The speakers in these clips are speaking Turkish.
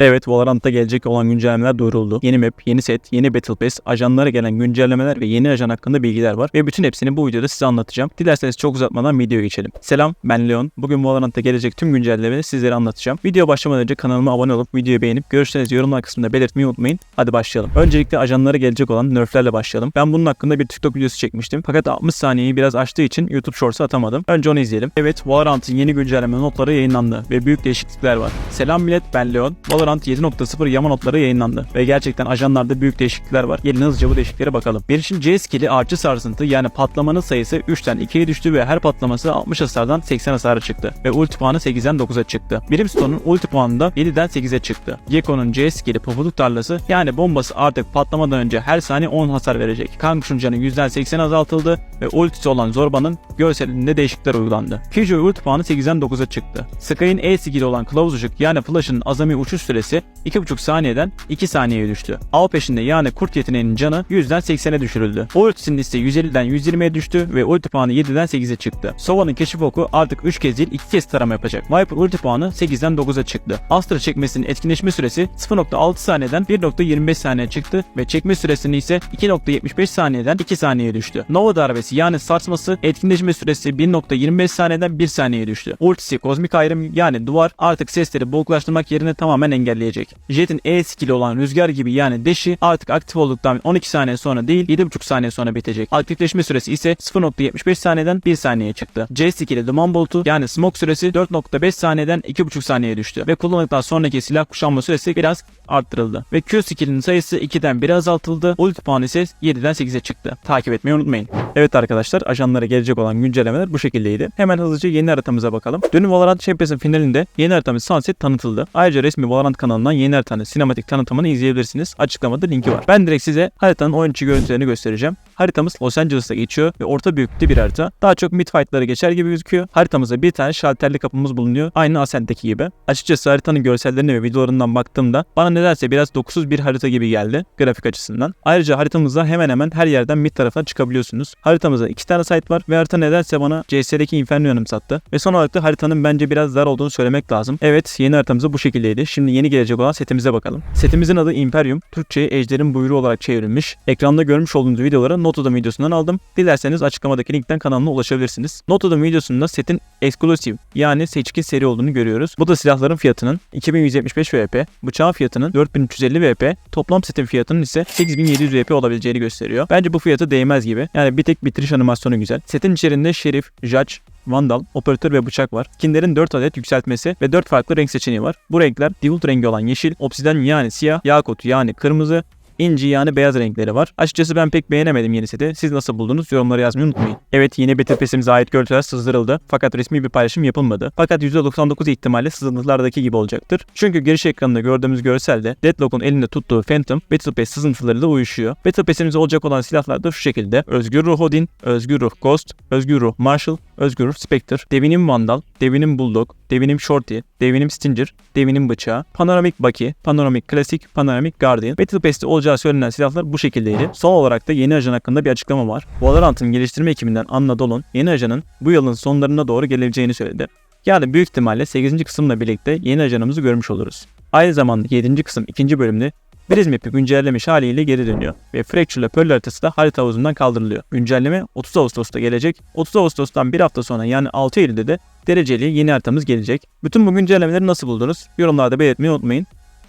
Evet Valorant'ta gelecek olan güncellemeler duyuruldu. Yeni map, yeni set, yeni Battle Pass, ajanlara gelen güncellemeler ve yeni ajan hakkında bilgiler var. Ve bütün hepsini bu videoda size anlatacağım. Dilerseniz çok uzatmadan videoya geçelim. Selam ben Leon. Bugün Valorant'ta gelecek tüm güncellemeleri sizlere anlatacağım. Video başlamadan önce kanalıma abone olup videoyu beğenip görüşlerinizi yorumlar kısmında belirtmeyi unutmayın. Hadi başlayalım. Öncelikle ajanlara gelecek olan nerflerle başlayalım. Ben bunun hakkında bir TikTok videosu çekmiştim. Fakat 60 saniyeyi biraz aştığı için YouTube Shorts'a atamadım. Önce onu izleyelim. Evet Valorant'ın yeni güncelleme notları yayınlandı ve büyük değişiklikler var. Selam millet ben Leon. Valorant 7.0 yama notları yayınlandı ve gerçekten ajanlarda büyük değişiklikler var. Gelin hızlıca bu değişikliklere bakalım. Birinci C skill'i artçı sarsıntı yani patlamanın sayısı 3'ten 2'ye düştü ve her patlaması 60 hasardan 80 hasara çıktı ve ulti puanı 8'den 9'a çıktı. Brimstone'un ulti puanı da 7'den 8'e çıktı. Gekko'nun C skill'i pofuduk tarlası yani bombası artık patlamadan önce her saniye 10 hasar verecek. Kankuş'un canı yüzden 80 azaltıldı ve ultisi olan Zorba'nın görselinde değişiklikler uygulandı. Killjoy ulti puanı 8'den 9'a çıktı. Sky'in E skill'i olan kılavuz ışık yani Flash'ın azami uçuş süresi 2.5 saniyeden 2 saniyeye düştü. Av peşinde yani kurt yeteneğinin canı 100'den 80'e düşürüldü. Ultisinin ise 150'den 120'ye düştü ve ulti puanı 7'den 8'e çıktı. Sova'nın keşif oku artık 3 kez değil 2 kez tarama yapacak. Viper ulti puanı 8'den 9'a çıktı. Astra çekmesinin etkinleşme süresi 0.6 saniyeden 1.25 saniye çıktı ve çekme süresini ise 2.75 saniyeden 2 saniyeye düştü. Nova darbesi yani sarsması etkinleşme süresi 1.25 saniyeden 1 saniyeye düştü. Ultisi kozmik ayrım yani duvar artık sesleri boğuklaştırmak yerine tamamen engelleyecek. Jet'in E skill'i olan rüzgar gibi yani deşi artık aktif olduktan 12 saniye sonra değil 7.5 saniye sonra bitecek. Aktifleşme süresi ise 0.75 saniyeden 1 saniyeye çıktı. C skill'i duman boltu yani smoke süresi 4.5 saniyeden 2.5 saniyeye düştü ve kullanıldıktan sonraki silah kuşanma süresi biraz arttırıldı. Ve Q skill'in sayısı 2'den 1'e azaltıldı. Ulti puanı ise 7'den 8'e çıktı. Takip etmeyi unutmayın. Evet arkadaşlar ajanlara gelecek olan güncellemeler bu şekildeydi. Hemen hızlıca yeni haritamıza bakalım. Dün Valorant Champions'ın finalinde yeni haritamız Sunset tanıtıldı. Ayrıca resmi Valorant kanalından yeni haritanın sinematik tanıtımını izleyebilirsiniz. Açıklamada linki var. Ben direkt size haritanın oyun içi görüntülerini göstereceğim. Haritamız Los Angeles'ta geçiyor ve orta büyüklükte bir harita. Daha çok mid fight'ları geçer gibi gözüküyor. Haritamızda bir tane şalterli kapımız bulunuyor. Aynı Ascent'teki gibi. Açıkçası haritanın görsellerine ve videolarından baktığımda bana nedense biraz dokunsuz bir harita gibi geldi grafik açısından. Ayrıca haritamızda hemen hemen her yerden mid tarafına çıkabiliyorsunuz. Haritamızda iki tane site var ve harita nedense bana CS'deki Inferno yanımsattı. Ve son olarak da haritanın bence biraz dar olduğunu söylemek lazım. Evet yeni haritamız bu şekildeydi. Şimdi yeni gelecek olan setimize bakalım. Setimizin adı Imperium. Türkçe'ye ejderin buyruğu olarak çevrilmiş. Ekranda görmüş olduğunuz videoları Notodom videosundan aldım. Dilerseniz açıklamadaki linkten kanalıma ulaşabilirsiniz. Notodom videosunda setin exclusive yani seçkin seri olduğunu görüyoruz. Bu da silahların fiyatının 2175 VP, bıçağın fiyatının 4350 VP, toplam setin fiyatının ise 8700 VP olabileceğini gösteriyor. Bence bu fiyata değmez gibi. Yani bir tek bitiriş animasyonu güzel. Setin içerisinde Şerif, Judge, Vandal, operatör ve bıçak var. Skinlerin 4 adet yükseltmesi ve 4 farklı renk seçeneği var. Bu renkler default rengi olan yeşil, obsiden yani siyah, yakut yani kırmızı, inci yani beyaz renkleri var. Açıkçası ben pek beğenemedim yeni seti. Siz nasıl buldunuz? Yorumlara yazmayı unutmayın. Evet yeni Battle Pass'imize ait görüntüler sızdırıldı. Fakat resmi bir paylaşım yapılmadı. Fakat %99 ihtimalle sızıntılardaki gibi olacaktır. Çünkü giriş ekranında gördüğümüz görselde Deadlock'un elinde tuttuğu Phantom Battle Pass sızıntılarıyla uyuşuyor. Battle Pass'imize olacak olan silahlar da şu şekilde. Özgür Ruh Odin, Özgür Ruh Ghost, Özgür Ruh Marshall, Özgür Spectre, Devinim Vandal, Devinim Bulldog, Devinim Shorty, Devinim Stinger, Devinim Bıçağı, Panoramik Bucky, Panoramik Klasik, Panoramik Guardian. Battle Pass'te olacağı söylenen silahlar bu şekildeydi. Son olarak da yeni ajan hakkında bir açıklama var. Valorant'ın geliştirme ekibinden Anna Dolon yeni ajanın bu yılın sonlarına doğru gelebileceğini söyledi. Yani büyük ihtimalle 8. kısımla birlikte yeni ajanımızı görmüş oluruz. Aynı zamanda 7. kısım 2. bölümde Breeze Map'i güncellemiş haliyle geri dönüyor ve Fracture ile Pearl haritası da harita havuzundan kaldırılıyor. Güncelleme 30 Ağustos'ta gelecek. 30 Ağustos'tan bir hafta sonra yani 6 Eylül'de de dereceli yeni haritamız gelecek. Bütün bu güncellemeleri nasıl buldunuz? Yorumlarda belirtmeyi unutmayın.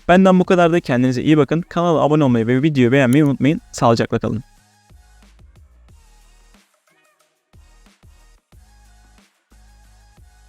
Benden bu kadar da kendinize iyi bakın. Kanala abone olmayı ve videoyu beğenmeyi unutmayın. Sağlıcakla kalın.